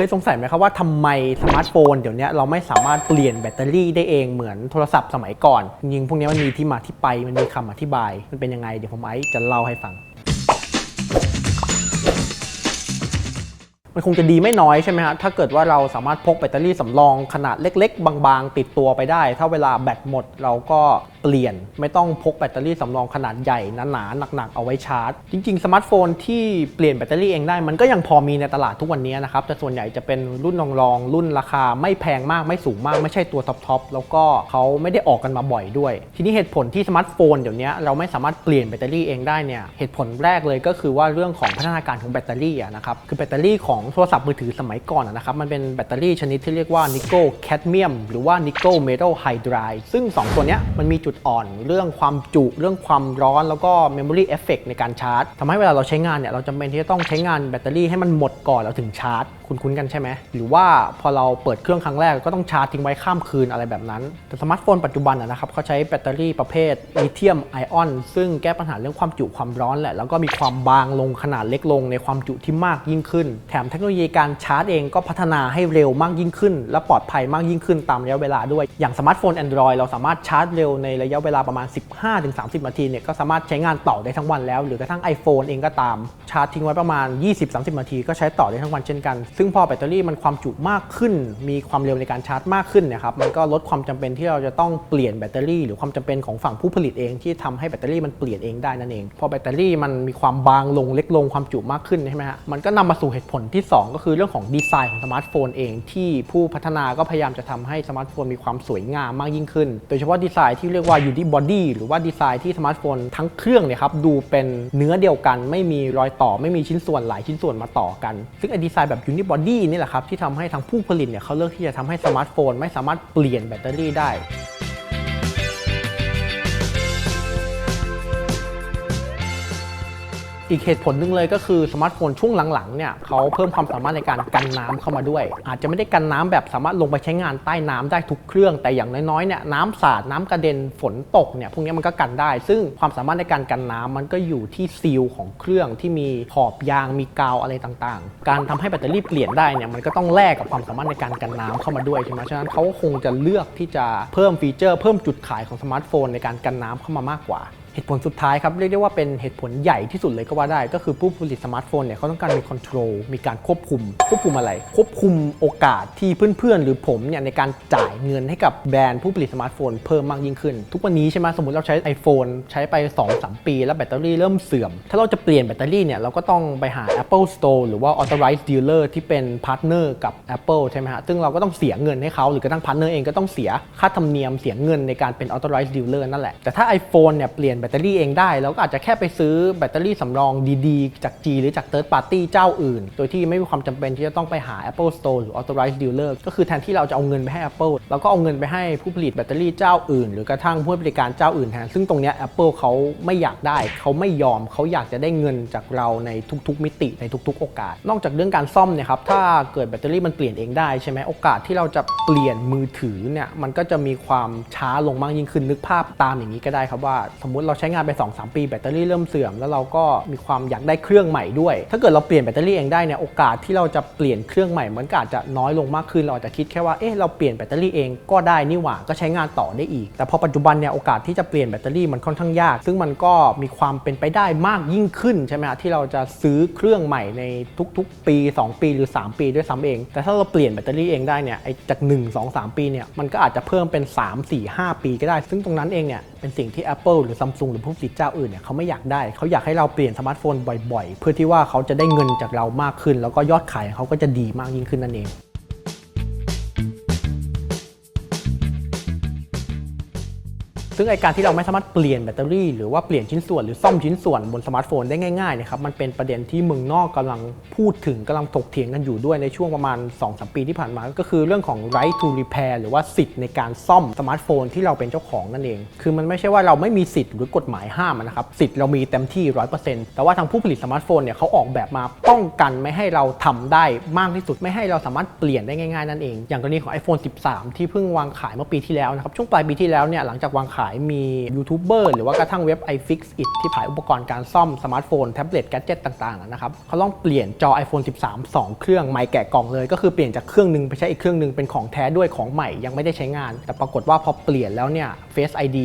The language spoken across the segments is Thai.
เคยสงสัยไหมครับว่าทำไมสมาร์ทโฟนเดี๋ยวนี้เราไม่สามารถเปลี่ยนแบตเตอรี่ได้เองเหมือนโทรศัพท์สมัยก่อน จริงๆพวกนี้มันมีที่มาที่ไปมันมีคำอธิบาย มันเป็นยังไงเดี๋ยวผมไอซ์จะเล่าให้ฟัง มันคงจะดีไม่น้อยใช่ไหมฮะถ้าเกิดว่าเราสามารถพกแบตเตอรี่สำรองขนาดเล็ก ๆ บางๆ ติดตัวไปได้ ถ้าเวลาแบตหมดเราก็เปลี่ยน ไม่ต้องพกแบตเตอรี่สำรองขนาดใหญ่หนาๆหนักๆเอาไว้ชาร์จ จริง ๆ สมาร์ทโฟนที่เปลี่ยนแบตเตอรี่เองได้ มันก็ยังพอมีในตลาดทุกวันนี้นะครับแต่ส่วนใหญ่จะเป็นรุ่นรองๆรุ่นราคาไม่แพงมากไม่สูงมากไม่ใช่ตัวท็อปๆแล้วก็เขาไม่ได้ออกกันมาบ่อยด้วย ทีนี้เหตุผลที่สมาร์ทโฟนเดี๋ยวนี้เราไม่สามารถเปลี่ยนแบตเตอรี่เองได้เนี่ยเหตุผลแรกเลยก็คือว่าเรื่องของพัฒนาการของแบตเตอรี่นะครับคือแบตเตอรี่ของโทรศัพท์มือถือสมัยก่อนนะครับ มันเป็นแบตเตอรี่ชนิดที่เรียกว่านิกเกิลแคดเมียมหรือว่านิกเกิลเมทัลไฮดรายซึ่ง 2 ตัวนี้มันมีจุดอ่อนเรื่องความจุเรื่องความร้อนแล้วก็ Memory Effect ในการชาร์จทำให้เวลาเราใช้งานเนี่ยเราจำเป็นที่จะต้องใช้งานแบตเตอรี่ให้มันหมดก่อนแล้วถึงชาร์จ คุ้นๆกันใช่ไหมหรือว่าพอเราเปิดเครื่องครั้งแรกก็ต้องชาร์จทิ้งไว้ข้ามคืนอะไรแบบนั้น แต่สมาร์ทโฟนปัจจุบันนะครับเขาใช้แบตเตอรี่ประเภทลิเธียมไอออนซึ่งแก้ปัญหาเรื่องความจุความร้อนแหละแล้วก็มีความบางลงขนาดเล็กลงในความจุที่มากยิ่งขึ้น แถมเทคโนโลยีการชาร์จเองก็พัฒนาให้เร็วมากยิ่งขึ้น และปลอดภัยมากยิ่งขึ้นตามระยะเวลาด้วย อย่างสมาร์ทโฟน Android เราสามารถชาร์จเร็วในระยะเวลาประมาณ 15-30 นาทีเนี่ยก็สามารถใช้งานต่อได้ทั้งวันแล้ว หรือกระทั่ง iPhone เองก็ตามชาร์จทิ้งไว้ประมาณ 20-30 นาที ก็ใช้ต่อได้ทั้งวันเช่นกัน ซึ่งพอแบตเตอรี่มันความจุมากขึ้น มีความเร็วในการชาร์จมากขึ้นนะครับมันก็ลดความจำเป็นที่เราจะต้องเปลี่ยนแบตเตอรี่ หรือความจำเป็นของฝั่งผู้ผลิตเองที่ทำให้แบตเตอรี่มันเปลี่ยนเองได้นั่นเองพอแบตเตอรี่มันมีความบางลงเล็กลงความจุมากขึ้นใช่ไหมฮะมันก็นำมาสู่เหตุผลที่2 ก็คือเรื่องของดีไซน์ของสมาร์ทโฟนเอง ที่ผู้พัฒนาก็พยายามจะทำให้สมาร์ทโฟนมีความสวยงามมากยิ่งขึ้น โดยเฉพาะดีไซน์ที่เรียกว่า unibody หรือว่าดีไซน์ที่สมาร์ทโฟนทั้งเครื่องเนี่ยครับดูเป็นเนื้อเดียวกัน ไม่มีรอยต่อไม่มีชิ้นส่วนหลายชิ้นส่วนมาต่อกัน ซึ่งไอ้ดีไซน์แบบ unibody นี่แหละครับที่ทำให้ทางผู้ผลิตเนี่ยเขาเลือกที่จะทำให้สมาร์ทโฟนไม่สามารถเปลี่ยนแบตเตอรี่ได้ อีกเหตุผลหนึ่งเลยก็คือสมาร์ทโฟนช่วงหลังๆเนี่ยเขาเพิ่มความสามารถในการกันน้ำเข้ามาด้วย อาจจะไม่ได้กันน้ำแบบสามารถลงไปใช้งานใต้น้ำได้ทุกเครื่อง แต่อย่างน้อยๆเนี่ยน้ำสาดน้ำกระเด็นฝนตกเนี่ยพวกนี้มันก็กันได้ ซึ่งความสามารถในการกันน้ำมันก็อยู่ที่ซีลของเครื่องที่มีขอบยางมีกาวอะไรต่างๆ การทำให้แบตเตอรี่เปลี่ยนได้เนี่ยมันก็ต้องแลกกับความสามารถในการกันน้ำเข้ามาด้วยใช่ไหมฉะนั้นเขาก็คงจะเลือกที่จะเพิ่มฟีเจอร์ เพิ่มจุดขายของสมาร์ทโฟนในการกันน้ำเข้ามามากกว่า ตุผลสุดท้ายครับเรียกได้ว่าเป็นเหตุผลใหญ่ที่สุดเลยก็ว่าได้ ก็คือผู้ผลิตสมาร์ทโฟนเนี่ยเขาต้องการมีคอนโทรลมีการควบคุม ควบคุมอะไร ควบคุมโอกาสที่เพื่อนๆ หรือผมเนี่ยในการจ่ายเงินให้กับแบรนด์ผู้ผลิตสมาร์ทโฟนเพิ่มมากยิ่งขึ้น ทุกวันนี้ใช่ไหมสมมติเราใช้ iPhone ใช้ไป 2-3 ปี แล้วแบตเตอรี่เริ่มเสื่อม ถ้าเราจะเปลี่ยนแบตเตอรี่เนี่ยเราก็ต้องไปหา Apple Store หรือว่า authorized dealer ที่เป็นพาร์ทเนอร์กับ Apple ใช่ไหมฮะซึ่งเราก็ต้องเสียเงินให้เขาหรือกระทั่งพาร์ทเนอร์เองก็ต้องเสียค่าธรรมเนียมเสียเงินในการเป็น authorized dealer นั่นแหละแต่ถ้า iPhone เนี่ยเปลี่ยนแบตเตอรี่เองได้เราก็อาจจะแค่ไปซื้อแบตเตอรี่สำรองดีๆ จาก G หรือจาก Third Party เจ้าอื่น โดยที่ไม่มีความจำเป็นที่จะต้องไปหา Apple Store หรือ Authorized Dealer ก็คือแทนที่เราจะเอาเงินไปให้ Apple เราก็เอาเงินไปให้ผู้ผลิตแบตเตอรี่เจ้าอื่น หรือกระทั่งผู้ให้บริการเจ้าอื่นแทนซึ่งตรงนี้ Apple เขาไม่อยากได้เขาไม่ยอมเขาอยากจะได้เงินจากเราในทุกๆ มิติในทุก ๆ โอกาส นอกจากเรื่องการซ่อมเนี่ยครับถ้าเกิดแบตเตอรี่มันเปลี่ยนเองได้ใช่ไหมโอกาสที่เราจะเปลี่ยนมือถือเนี่ยมันก็จะมีความช้าลงมากยิ่งขึ้นนึกภาพตามอย่างนี้ก็ได้ครับว่าสมมติเราใช้งานไป 2-3 ปีแบตเตอรี่เริ่มเสื่อม แล้วเราก็มีความอยากได้เครื่องใหม่ด้วย ถ้าเกิดเราเปลี่ยนแบตเตอรี่เองได้เนี่ยโอกาสที่เราจะเปลี่ยนเครื่องใหม่มันก็อาจจะน้อยลงมากขึ้นเราอาจจะคิดแค่ว่าเอ๊ะเราเปลี่ยนแบตเตอรี่เองก็ได้นี่หว่าก็ใช้งานต่อได้อีก แต่พอปัจจุบันเนี่ยโอกาสที่จะเปลี่ยนแบตเตอรี่มันค่อนข้างยาก ซึ่งมันก็มีความเป็นไปได้มากยิ่งขึ้นใช่ไหมฮะที่เราจะซื้อเครื่องใหม่ในทุกๆ ปี 2 ปีหรือ 3 ปีด้วยซ้ำเอง แต่ถ้าเราเปลี่ยนแบตเตอรี่เองได้เนี่ยไอ้จาก 1 2 3 ปีเนี่ยมันก็อาจจะเพิ่มเป็น 3 4 5 ปีก็ได้ ซึ่งตรงนั้นเองเนี่ยเป็นสิ่งที่ Apple หรือ Samsung หรือผู้ผลิตเจ้าอื่นเนี่ยเขาไม่อยากได้ เขาอยากให้เราเปลี่ยนสมาร์ทโฟนบ่อยๆ เพื่อที่ว่าเขาจะได้เงินจากเรามากขึ้น แล้วก็ยอดขายเขาก็จะดีมากยิ่งขึ้นนั่นเอง ซึ่งไอการที่เราไม่สามารถเปลี่ยนแบตเตอรี่หรือว่าเปลี่ยนชิ้นส่วนหรือซ่อมชิ้นส่วนบนสมาร์ทโฟนได้ง่ายๆเนะครับมันเป็นประเด็นที่เมืองนอกกำลังพูดถึงกำลังถกเถียงกันอยู่ด้วยในช่วงประมาณ2-3ปีที่ผ่านมา ก็คือเรื่องของ right to repair หรือว่าสิทธิ์ในการซ่อมสมาร์ทโฟนที่เราเป็นเจ้าของนั่นเอง คือมันไม่ใช่ว่าเราไม่มีสิทธิ์หรือกฎหมายห้ามนะครับสิทธิ์เรามีเต็มที่ 100%แต่ว่าทางผู้ผลิตสมาร์ทโฟนเนี่ยเขาออกแบบมาป้องกันไม่ให้เราทำได้มากที่สุดไม่ให้เราสามารถเปลี่ยนได้ง่ายๆนั่นเอง อย่างกรณีของ iPhone 13 ที่เพิ่งวางขายเมื่อปีที่แล้วนะครับช่วงปลายปีที่แล้วเนี่ยหลังจากวางขายายมียูทูบเบอร์หรือว่ากระทั่งเว็บ iFixit ที่ขายอุปกรณ์การซ่อมสมาร์ทโฟน แท็บเล็ตแกดเจิตต่างๆนะครับเขาต้องเปลี่ยนจอ iPhone 13 2 เครื่องใหม่แกะกล่องเลย ก็คือเปลี่ยนจากเครื่องหนึงไปใช้อีกเครื่องหนึงเป็นของแท้ด้วยของใหม่ยังไม่ได้ใช้งาน แต่ปรากฏว่าพอเปลี่ยนแล้วเนี่ย Face ID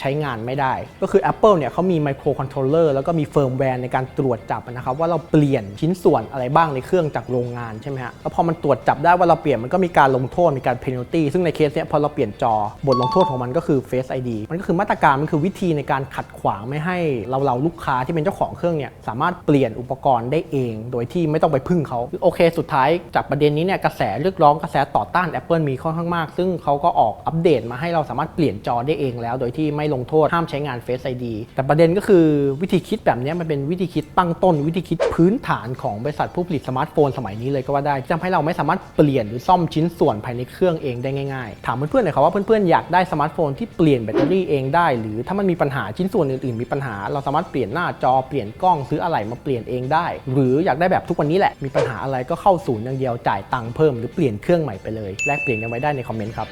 ใช้งานไม่ได้ ก็คือ Apple เนี่ยเขามีไมโครคอนโทรลเลอร์แล้วก็มีเฟิร์มแวร์ในการตรวจจับนะครับว่าเราเปลี่ยนชิ้นส่วนอะไรบ้างในเครื่องจากโรงงานใช่ไหมฮะแล้วพอมันตรวจจับได้ว่าเราเปลี่ยนมันก็มีการลงโทษมีการเพนัลตี้ซึ่งในเคสเนี้ยพอเราเปลี่ยนจอบทลงโทษของมันก็คือ Face ID มันก็คือมาตรการมันคือวิธีในการขัดขวางไม่ให้เราเราลูกค้าที่เป็นเจ้าของเครื่องเนี่ยสามารถเปลี่ยนอุปกรณ์ได้เอง โดยที่ไม่ต้องไปพึ่งเขาโอเค สุดท้ายจากประเด็นนี้เนี่ยกระแสเรียกร้องกระแสต่อต้าน Apple มีค่อนข้างมาก ซึ่งเขาก็ออกอัปเดตมาให้เราสามารถเปลี่ยนจอได้เองแล้ว โดยที่ไม่ลงโทษห้ามใช้งาน Face ID แต่ประเด็นก็คือวิธีคิดแบบนี้มันเป็นวิธีคิดตั้งต้น วิธีคิดพื้นฐานของบริษัทผู้ผลิตสมาร์ทโฟนสมัยนี้เลยก็ว่าได้ที่ทำให้เราไม่สามารถเปลี่ยนหรือซ่อมชิ้นส่วนภายในเครื่องเองได้ง่ายๆถามเพื่อนๆหน่อยครับว่าเพื่อนๆอยากได้สมาร์ทโฟนที่เปลี่ยนแบตเตอรี่เองได้ หรือถ้ามันมีปัญหาชิ้นส่วนอื่นๆ มีปัญหา เราสามารถเปลี่ยนหน้าจอเปลี่ยนกล้องซื้ออะไหล่มาเปลี่ยนเองได้ หรืออยากได้แบบทุกวันนี้แหละมีปัญหาอะไรก็เข้าศูนย์อย่างเดียวจ่ายตังค์เพิ่มหรือเปลี่ยนเครื่องใหม่ไปเลยแลกเปลี่ยนกันไว้ได้ในคอมเมนต์ครับ